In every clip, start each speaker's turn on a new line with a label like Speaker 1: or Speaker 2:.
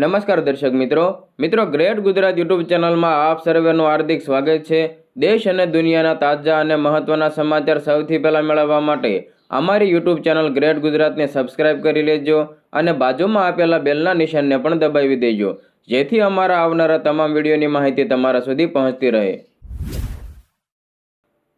Speaker 1: નમસ્કાર દર્શક મિત્રો. મિત્રો, ગ્રેટ ગુજરાત યુટ્યુબ ચેનલમાં આપ સર્વેનું હાર્દિક સ્વાગત છે. દેશ અને દુનિયાના તાજા અને મહત્ત્વના સમાચાર સૌથી પહેલાં મેળવવા માટે અમારી યુટ્યુબ ચેનલ ગ્રેટ ગુજરાતને સબસ્ક્રાઇબ કરી લેજો અને બાજુમાં આપેલા બેલના નિશાનને પણ દબાવી દેજો. જેથી અમારા આવનારા તમામ વિડીયોની માહિતી તમારા સુધી પહોંચતી રહે.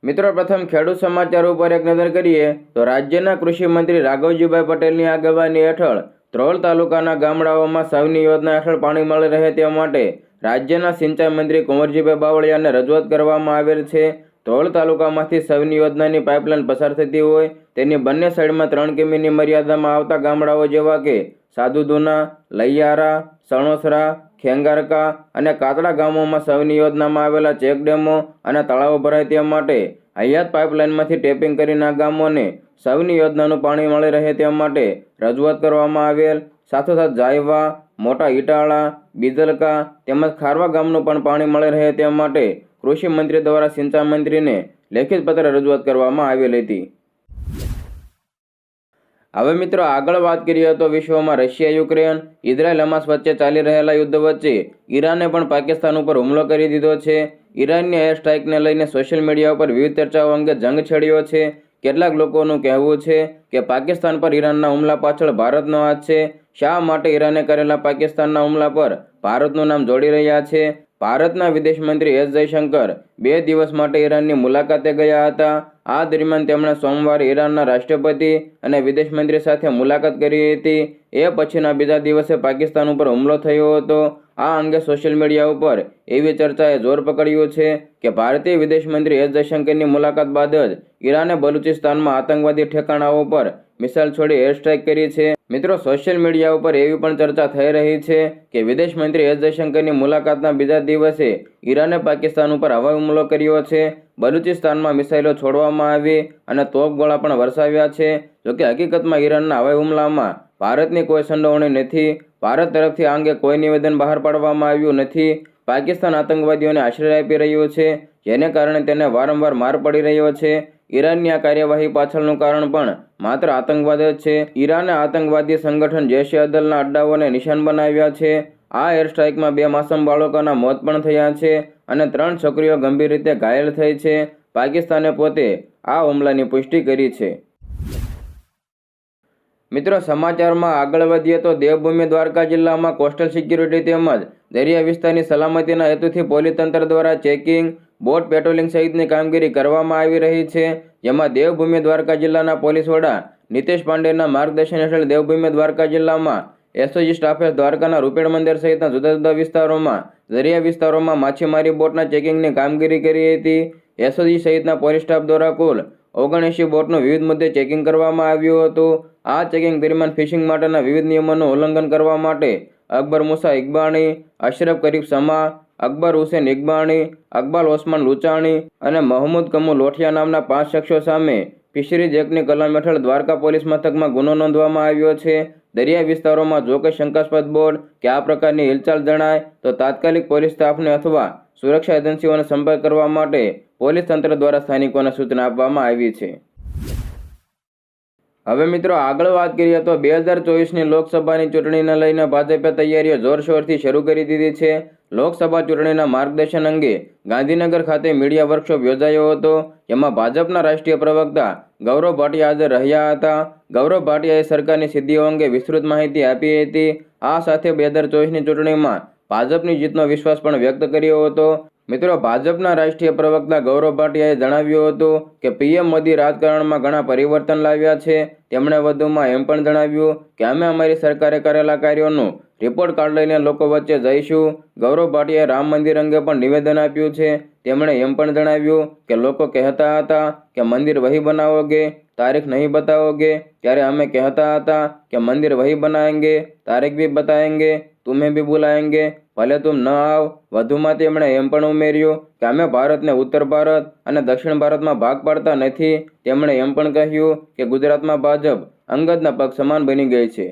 Speaker 1: મિત્રો, પ્રથમ ખેડૂત સમાચાર ઉપર એક નજર કરીએ તો રાજ્યના કૃષિ મંત્રી રાઘવજીભાઈ પટેલની આગેવાની હેઠળ ધ્રોલ તાલુકાના ગામડાઓમાં સૌની યોજના હેઠળ પાણી મળી રહે તે માટે રાજ્યના સિંચાઈ મંત્રી કુંવરજીભાઈ બાવળિયાને રજૂઆત કરવામાં આવેલ છે. ધોળ તાલુકામાંથી સૌની યોજનાની પાઇપલાઇન પસાર થતી હોય તેની બંને સાઈડમાં ત્રણ કિમીની મર્યાદામાં આવતા ગામડાઓ જેવા કે સાધુદુના લૈયારા, સણોસરા, ખેંગારકા અને કાતડા ગામોમાં સૌની યોજનામાં આવેલા ચેકડેમો અને તળાવો ભરાય તે માટે હયાત પાઇપલાઇનમાંથી ટેપિંગ કરીને આ ગામોને સૌની યોજનાનું પાણી મળી રહે તે માટે રજૂઆત કરવામાં આવેલ. સાથોસાથ જાયવા, મોટા ઈટાળા, બીજલકા તેમજ ખારવા ગામનું પણ પાણી મળી રહે તે માટે કૃષિ મંત્રી દ્વારા સિંચાઈ મંત્રીને લેખિત પત્ર રજૂઆત કરવામાં આવેલ હતી. હવે મિત્રો આગળ વાત કરીએ તો વિશ્વમાં રશિયા, યુક્રેન, ઇઝરાયલ, હમાસ વચ્ચે ચાલી રહેલા યુદ્ધ વચ્ચે ઈરાને પણ પાકિસ્તાન ઉપર હુમલો કરી દીધો છે. ઈરાનની એર સ્ટ્રાઇકને લઈને સોશિયલ મીડિયા ઉપર વિવિધ ચર્ચાઓ અંગે જંગ છેડ્યો છે. કેટલાક લોકોનું કહેવું છે કે પાકિસ્તાન પર ઈરાનના હુમલા પાછળ ભારતનો હાથ છે. શા માટે ઈરાને કરેલા પાકિસ્તાનના હુમલા પર ભારતનું નામ જોડી રહ્યા છે? ભારતના વિદેશ મંત્રી એસ જયશંકર બે દિવસ માટે ઈરાનની મુલાકાતે ગયા હતા. આ દરમિયાન તેમણે સોમવારે ઈરાનના રાષ્ટ્રપતિ અને વિદેશ મંત્રી સાથે મુલાકાત કરી હતી. એ પછીના બીજા દિવસે પાકિસ્તાન ઉપર હુમલો થયો હતો. આ અંગે સોશિયલ મીડિયા ઉપર એવી ચર્ચાએ જોર પકડ્યું છે કે ભારતીય વિદેશ મંત્રી એસ જયશંકરની મુલાકાત બાદ જ ઈરાને બલુચિસ્તાનમાં આતંકવાદી ઠેકાણાઓ પર મિસાઇલ છોડી એર સ્ટ્રાઇક કરી છે. મિત્રો, સોશિયલ મીડિયા ઉપર એવી પણ ચર્ચા થઈ રહી છે કે વિદેશ મંત્રી એસ જયશંકરની મુલાકાતના બીજા દિવસે ઈરાને પાકિસ્તાન ઉપર હવાઈ હુમલો કર્યો છે. બલુચિસ્તાનમાં મિસાઇલો છોડવામાં આવી અને તોપગોળા પણ વરસાવ્યા છે. જોકે હકીકતમાં ઈરાનના હવાઈ હુમલામાં ભારતની કોઈ સંડોવણી નથી. ભારત તરફથી આ અંગે કોઈ નિવેદન બહાર પાડવામાં આવ્યું નથી. પાકિસ્તાન આતંકવાદીઓને આશ્રય આપી રહ્યો છે, જેને કારણે તેને વારંવાર માર પડી રહ્યો છે. ઈરાનની આ કાર્યવાહી પાછળનું કારણ પણ માત્ર આતંકવાદ જ છે. ઈરાને આતંકવાદી સંગઠન જૈશ અદલના અડ્ડાઓને નિશાન બનાવ્યા છે. આ એર સ્ટ્રાઇકમાં બે માસમ બાળકોના મોત પણ થયા છે અને ત્રણ છોકરીઓ ગંભીર રીતે ઘાયલ થઈ છે. પાકિસ્તાને પોતે આ હુમલાની પુષ્ટિ કરી છે. મિત્રો, સમાચારમાં આગળ વધીએ તો દેવભૂમિ દ્વારકા જિલ્લામાં કોસ્ટલ સિક્યુરિટી તેમજ દરિયા વિસ્તારની સલામતીના હેતુથી પોલીસ તંત્ર દ્વારા ચેકિંગ, બોટ પેટ્રોલિંગ સહિતની કામગીરી કરવામાં આવી રહી છે. જેમાં દેવભૂમિ દ્વારકા જિલ્લાના પોલીસ વડા નીતેશ પાંડેના માર્ગદર્શન હેઠળ દેવભૂમિ દ્વારકા જિલ્લામાં એસઓજી સ્ટાફે દ્વારકાના રૂપેણ મંદિર સહિતના જુદા જુદા વિસ્તારોમાં, દરિયા વિસ્તારોમાં માછીમારી બોટના ચેકિંગની કામગીરી કરી હતી. એસઓજી સહિતના પોલીસ સ્ટાફ દ્વારા કુલ ઓગણએંશી બોટનું વિવિધ મુદ્દે ચેકિંગ કરવામાં આવ્યું હતું. આ ચેકિંગ દરમિયાન ફિશિંગ માટેના વિવિધ નિયમોનું ઉલ્લંઘન કરવા માટે અકબર મુસા ઇકબાણી, અશરફ કરીફ સમા, અકબર હુસેન ઇકબાણી અકબાલ ઓસમાન લુચાણી અને મહમૂદ કમુ લોઠિયા નામના પાંચ શખ્સો સામે ફિશરીઝ એક્ટની કલમ હેઠળ દ્વારકા પોલીસ મથકમાં ગુનો નોંધવામાં આવ્યો છે. દરિયા વિસ્તારોમાં જો કે શંકાસ્પદ બોર્ડ કે આ પ્રકારની હિલચાલ જણાય તો તાત્કાલિક પોલીસ સ્ટાફને અથવા સુરક્ષા એજન્સીઓને સંપર્ક કરવા માટે પોલીસ તંત્ર દ્વારા સ્થાનિકોને સૂચના આપવામાં આવી છે. હવે મિત્રો આગળ વાત કરીએ તો બે હજાર ચોવીસની લોકસભાની ચૂંટણીને લઈને ભાજપે તૈયારીઓ જોરશોરથી શરૂ કરી દીધી છે. લોકસભા ચૂંટણીના માર્ગદર્શન અંગે ગાંધીનગર ખાતે મીડિયા વર્કશોપ યોજાયો હતો. જેમાં ભાજપના રાષ્ટ્રીય પ્રવક્તા ગૌરવ ભાટિયા હાજર રહ્યા હતા. ગૌરવ ભાટિયાએ સરકારની સિદ્ધિઓ અંગે વિસ્તૃત માહિતી આપી હતી. આ સાથે બે હજાર ચોવીસની ચૂંટણીમાં ભાજપની જીતનો વિશ્વાસ પણ વ્યક્ત કર્યો હતો મિત્રો ભાજપના રાષ્ટ્રીય પ્રવક્તા ગૌરવ ભાટિયાએ જણાવ્યું હતું કે પીએમ મોદી રાજકારણમાં ઘણા પરિવર્તન લાવ્યા છે તેમણે વધુમાં એમ પણ જણાવ્યું કે અમે અમારી સરકારે કરેલા કાર્યોનું રિપોર્ટ કાર્ડ લઈને લોકો વચ્ચે જઈશું ગૌરવ ભાટિયાએ રામ મંદિર અંગે પણ નિવેદન આપ્યું છે તેમણે એમ પણ જણાવ્યું કે લોકો કહેતા હતા કે મંદિર વહી બનાવોગે તારીખ નહીં બતાવોગે ત્યારે અમે કહેતા હતા કે મંદિર વહી બનાવેંગે તારીખ भी बताएंगे तुम्हें भी बुलाएंगे ભલે તું ન આવ, વધુમાં તેમણે એમ પણ ઉમેર્યું કે અમે ભારતને ઉત્તર ભારત અને દક્ષિણ ભારતમાં ભાગ પાડતા નથી. તેમણે એમ પણ કહ્યું કે ગુજરાતમાં ભાજપ અંગતના પગ સમાન બની ગઈ છે.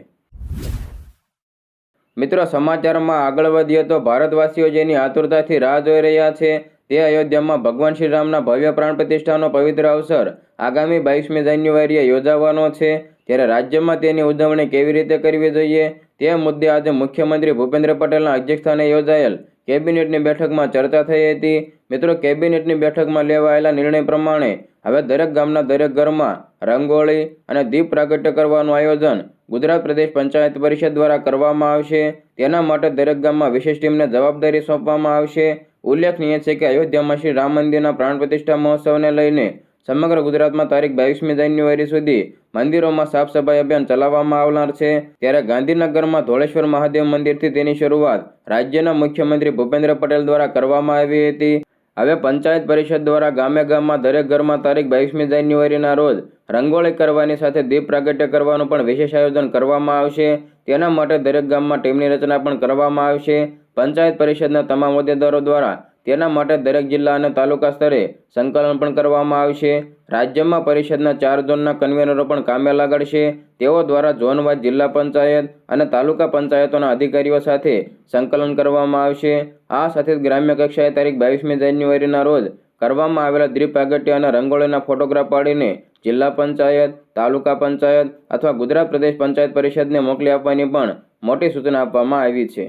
Speaker 1: મિત્રો, સમાચારમાં આગળ વધીએ તો ભારતવાસીઓ જેની આતુરતાથી રાહ જોઈ રહ્યા છે, તે અયોધ્યામાં ભગવાન શ્રી રામના ભવ્ય પ્રાણ પ્રતિષ્ઠાનો પવિત્ર અવસર આગામી બાવીસમી જાન્યુઆરીએ યોજાવાનો છે. ત્યારે રાજ્યમાં તેની ઉજવણી કેવી રીતે કરવી જોઈએ તે મુદ્દે આજે મુખ્યમંત્રી ભૂપેન્દ્ર પટેલના અધ્યક્ષસ્થાને યોજાયેલ કેબિનેટની બેઠકમાં ચર્ચા થઈ હતી. મિત્રો, કેબિનેટની બેઠકમાં લેવાયેલા નિર્ણય પ્રમાણે હવે દરેક ગામના દરેક ઘરમાં રંગોળી અને દીપ પ્રાગટ્ય કરવાનું આયોજન ગુજરાત પ્રદેશ પંચાયત પરિષદ દ્વારા કરવામાં આવશે. તેના માટે દરેક ગામમાં વિશેષ ટીમને જવાબદારી સોંપવામાં આવશે. ઉલ્લેખનીય છે કે અયોધ્યામાં શ્રી રામ મંદિરના પ્રાણ પ્રતિષ્ઠા મહોત્સવને લઈને સમગ્ર ગુજરાતમાં તારીખ બાવીસમી જાન્યુઆરી સુધી મંદિરોમાં સાફ સફાઈ અભિયાન ચલાવવામાં આવનાર છે. ત્યારે ગાંધીનગરમાં ધોળેશ્વર મહાદેવ મંદિરથી તેની શરૂઆત રાજ્યના મુખ્યમંત્રી ભૂપેન્દ્ર પટેલ દ્વારા કરવામાં આવી હતી. હવે પંચાયત પરિષદ દ્વારા ગામે ગામમાં દરેક ઘરમાં તારીખ બાવીસમી જાન્યુઆરીના રોજ રંગોળી કરવાની સાથે દીપ પ્રાગટ્ય કરવાનું પણ વિશેષ આયોજન કરવામાં આવશે. તેના માટે દરેક ગામમાં ટીમની રચના પણ કરવામાં આવશે. પંચાયત પરિષદના તમામ હોદ્દેદારો દ્વારા તેના માટે દરેક જિલ્લા અને તાલુકા સ્તરે સંકલન પણ કરવામાં આવશે. રાજ્યમાં પરિષદના ચાર ઝોનના કન્વેનરો પણ કામે લાગડશે. તેઓ દ્વારા ઝોનવાઇઝ જિલ્લા પંચાયત અને તાલુકા પંચાયતોના અધિકારીઓ સાથે સંકલન કરવામાં આવશે. આ સાથે જ ગ્રામ્ય કક્ષાએ તારીખ બાવીસમી જાન્યુઆરીના રોજ કરવામાં આવેલા દ્વીપ પ્રાગટ્ય અને રંગોળીના ફોટોગ્રાફ પાડીને જિલ્લા પંચાયત, તાલુકા પંચાયત અથવા ગુજરાત પ્રદેશ પંચાયત પરિષદને મોકલી આપવાની પણ મોટી સૂચના આપવામાં આવી છે.